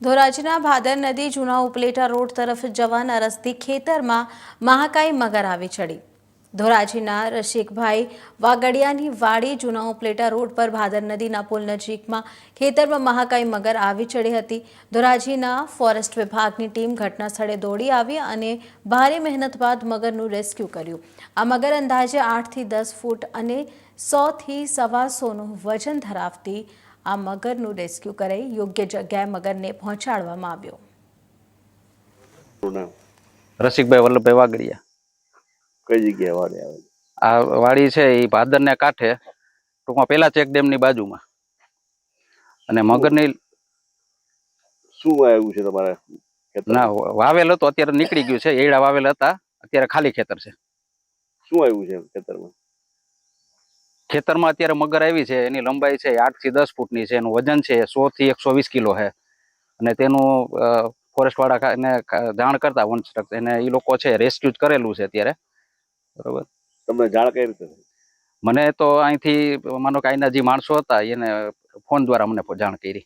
ધોરાજીના ભાદર નદી જૂના ઉપલેટા રોડ તરફ જવાના રસ્તે ખેતરમાં મહાકાય મગર આવી ચડી. ધોરાજીના રસિકભાઈ વાગડિયાની વાડી જૂના ઉપલેટા રોડ પર ભાદર નદીના પુલ નજીકમાં ખેતરમાં મહાકાય મગર આવી ચડી હતી. ધોરાજીના ફોરેસ્ટ વિભાગની ટીમ ઘટના સ્થળે દોડી આવી અને ભારે મહેનત બાદ મગરનું રેસ્ક્યુ કર્યું. આ મગર અંદાજે આઠથી દસ ફૂટ અને સોથી સવાસોનું વજન ધરાવતી આ મગરનું રેસ્ક્યુ કરાઈ યોગ્ય જગ્યાએ મગરને પહોંચાડવામાં આવ્યો. રસિકભાઈ વલ્લભભાઈ વાગડિયા કઈ જગ્યાએ વાડી આવે આ વાડી છે એ ભાદરને કાંઠે ટૂંકમાં પેલા ચેક ડેમની બાજુમાં. અને મગરની શું આવ્યું છે તમારે ના વાવેલ હતો અત્યારે નીકળી ગયું છે. એડા વાવેલ હતા અત્યારે ખાલી ખેતર છે. શું આવ્યું છે ખેતરમાં? ખેતરમાં અત્યારે મગર આવી છે એની લંબાઈ છે આઠથી દસ ફૂટની છે એનું વજન છે સો થી એકસો વીસ કિલો છે અને તેનું ફોરેસ્ટવાળા એને જાણ કરતા વન એને એ લોકો છે રેસ્ક્યુ કરેલું છે અત્યારે. બરોબર? તમને જાણ કઈ રીતે મને તો અહીંથી માનો કે અહીંના જે માણસો હતા એને ફોન દ્વારા મને જાણ કરી.